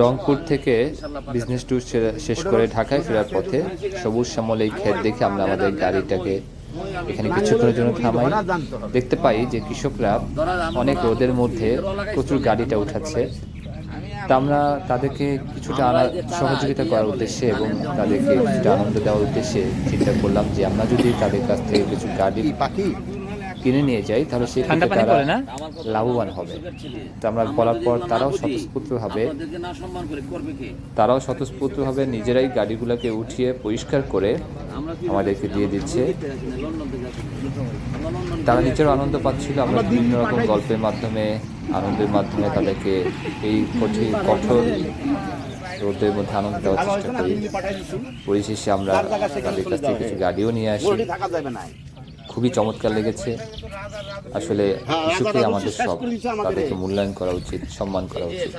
রংপুর থেকে business tour শেষ করে ঢাকায় ফেরার পথে সবুজ শ্যামল এই ক্ষেত দেখে আমরা আমাদের গাড়িটাকে এখানে কিছুক্ষণের জন্য থামাই। দেখতে পাই যে কৃষকরা অনেক রোদের মধ্যে প্রচুর গাড়িটা উঠাচ্ছে। তা আমরা তাদেরকে কিছুটা আনা সহযোগিতা করার উদ্দেশ্যে এবং তাদেরকে কিছুটা আনন্দ দেওয়ার উদ্দেশ্যে চিন্তা করলাম যে আমরা যদি তাদের কাছ থেকে কিছু গাড়ি কিনে নিয়ে যাই তাহলে সেক্ষেত্রে পানি তারা? লাভবান হবে। তো আমরা বলার পর তারাও স্বতঃস্ফূর্তভাবে তারাও স্বতঃস্ফূর্তভাবে নিজেরাই গাড়িগুলোকে উঠিয়ে পরিষ্কার করে আমাদেরকে দিয়ে দিচ্ছে। তারা নিজেরও আনন্দ পাচ্ছিল আমরা বিভিন্ন রকম গল্পের মাধ্যমে আনন্দের মাধ্যমে তাদেরকে এই কঠিন কঠোর রোদের মধ্যে আনন্দ দেওয়ার চেষ্টা করি। পরিশেষে আমরা তাদের কাছ থেকে কিছু গাড়িও নিয়ে আসি। খুবই চমৎকার লেগেছে। আসলে কৃষকই আমাদের সব তাদেরকে মূল্যায়ন করা উচিত সম্মান করা উচিত।